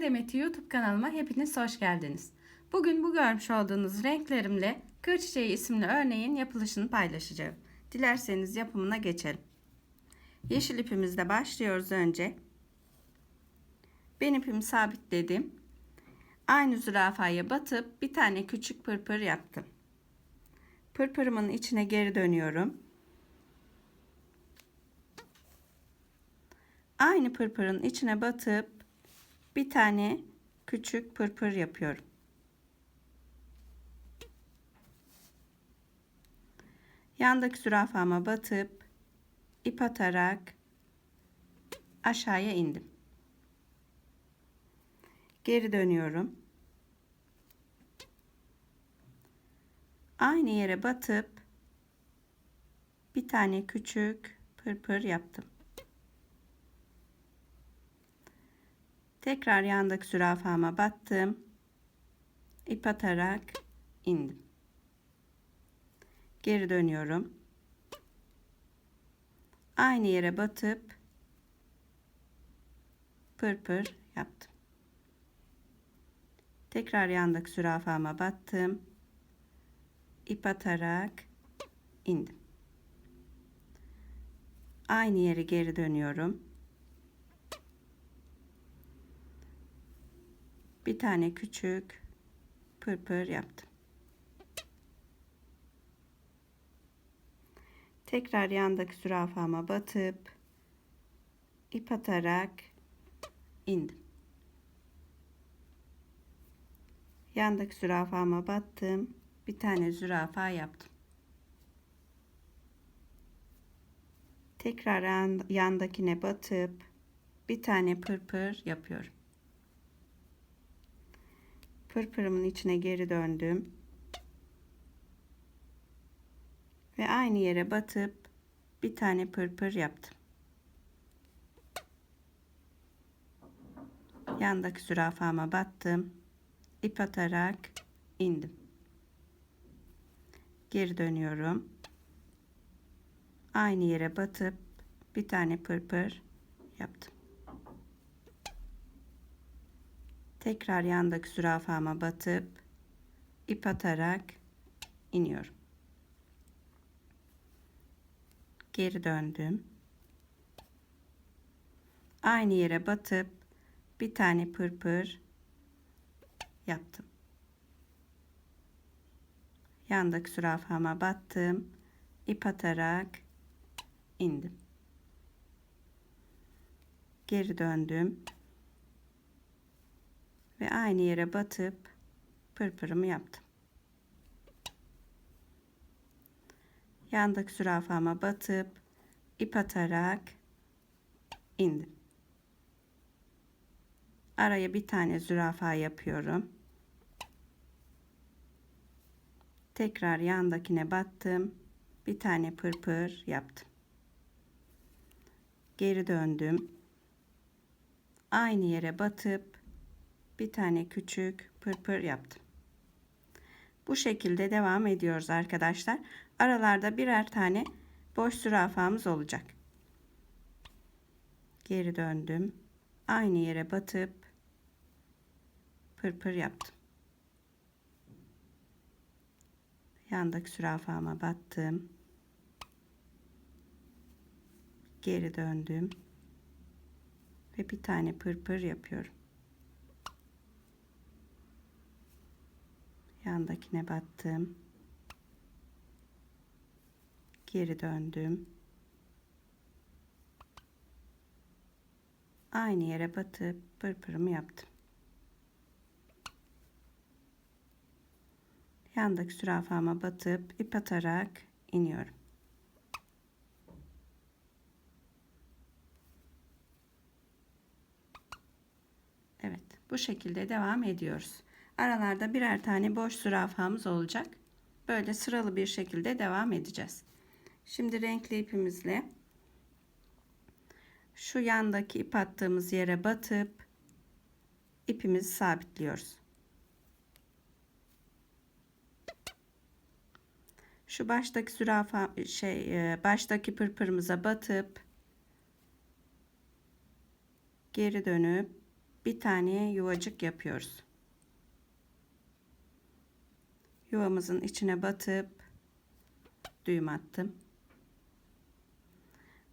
Demeti YouTube kanalıma hepiniz hoş geldiniz. Bugün bu görmüş olduğunuz renklerimle Kır Çiçeği isimli örneğin yapılışını paylaşacağım. Dilerseniz yapımına geçelim. Yeşil ipimizle başlıyoruz önce. Ben ipimi sabitledim. Aynı zürafaya batıp bir tane küçük pırpır yaptım. Pırpırımın içine geri dönüyorum. Aynı pırpırın içine batıp bir tane küçük pırpır yapıyorum. Yandaki zürafama batıp ip atarak aşağıya indim. Geri dönüyorum. Aynı yere batıp bir tane küçük pırpır yaptım. Tekrar yandaki zürafama battım. ip atarak indim. Geri dönüyorum. Aynı yere batıp pırpır yaptım. Tekrar yandaki zürafama battım. ip atarak indim. Aynı yere geri dönüyorum. Bir tane küçük pırpır yaptım. Tekrar yandaki zürafama batıp ip atarak indim. Yandaki zürafama battım. Bir tane zürafa yaptım. Tekrar yandakine batıp bir tane pırpır yapıyorum. Pırpırımın içine geri döndüm. Ve aynı yere batıp bir tane pırpır yaptım. Yandaki zürafama battım. ip atarak indim. Geri dönüyorum. Aynı yere batıp bir tane pırpır yaptım. Tekrar yandaki zürafama batıp ip atarak iniyorum. Geri döndüm. Aynı yere batıp bir tane pırpır yaptım. Yandaki zürafama battım. ip atarak indim. Geri döndüm aynı yere batıp pırpırımı yaptım. Yandaki zürafama batıp ip atarak indim. Araya bir tane zürafa yapıyorum. Tekrar yandakine battım. Bir tane pırpır yaptım. Geri döndüm. Aynı yere batıp bir tane küçük pırpır yaptım. Bu şekilde devam ediyoruz arkadaşlar. Aralarda birer tane boş zürafamız olacak. Geri döndüm. Aynı yere batıp pırpır yaptım. Yandaki zürafama battım. Geri döndüm. Ve bir tane pırpır yapıyorum. Yandakine battım. Geri döndüm. Aynı yere batıp pırpırımı yaptım. Yandaki zürafama batıp ip atarak iniyorum. Evet bu şekilde devam ediyoruz aralarda birer tane boş zürafamız olacak. Böyle sıralı bir şekilde devam edeceğiz. Şimdi renkli ipimizle şu yandaki ip attığımız yere batıp ipimizi sabitliyoruz. Şu baştaki zürafa şey e, baştaki pırpırımıza batıp geri dönüp bir tane yuvacık yapıyoruz. Yuvamızın içine batıp düğüm attım.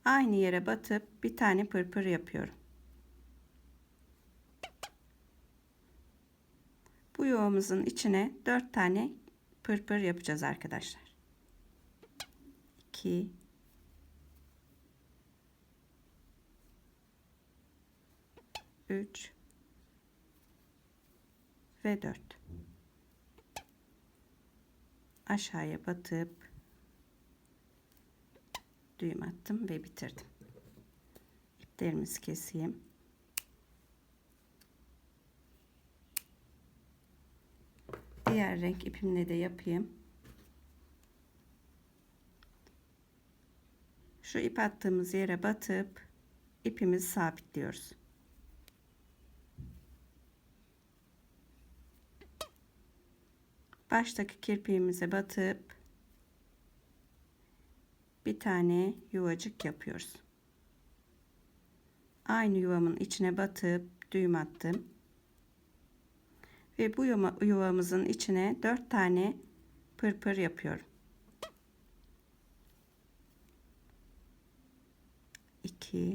Aynı yere batıp bir tane pırpır yapıyorum. Bu yuvamızın içine 4 tane pırpır yapacağız arkadaşlar. 2 3 ve 4 aşağıya batıp düğüm attım ve bitirdim. İplerimizi keseyim. Diğer renk ipimle de yapayım. Şu ip attığımız yere batıp ipimizi sabitliyoruz. Baştaki kirpiğimize batıp bir tane yuvacık yapıyoruz. Aynı yuvamın içine batıp düğüm attım. Ve bu yuva, yuvamızın içine 4 tane pırpır yapıyorum. 2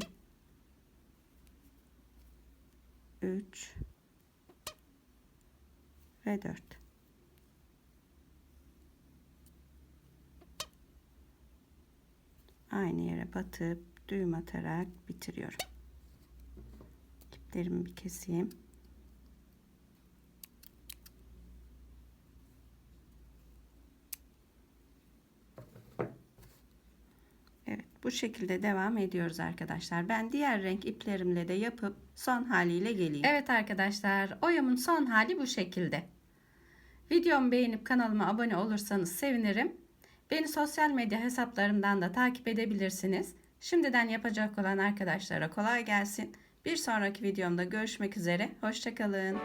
3 ve 4 aynı yere batıp düğüm atarak bitiriyorum. İplerimi bir keseyim. Evet bu şekilde devam ediyoruz arkadaşlar. Ben diğer renk iplerimle de yapıp son haliyle geleyim. Evet arkadaşlar oyamın son hali bu şekilde. Videomu beğenip kanalıma abone olursanız sevinirim. Beni sosyal medya hesaplarımdan da takip edebilirsiniz. Şimdiden yapacak olan arkadaşlara kolay gelsin. Bir sonraki videomda görüşmek üzere. Hoşçakalın.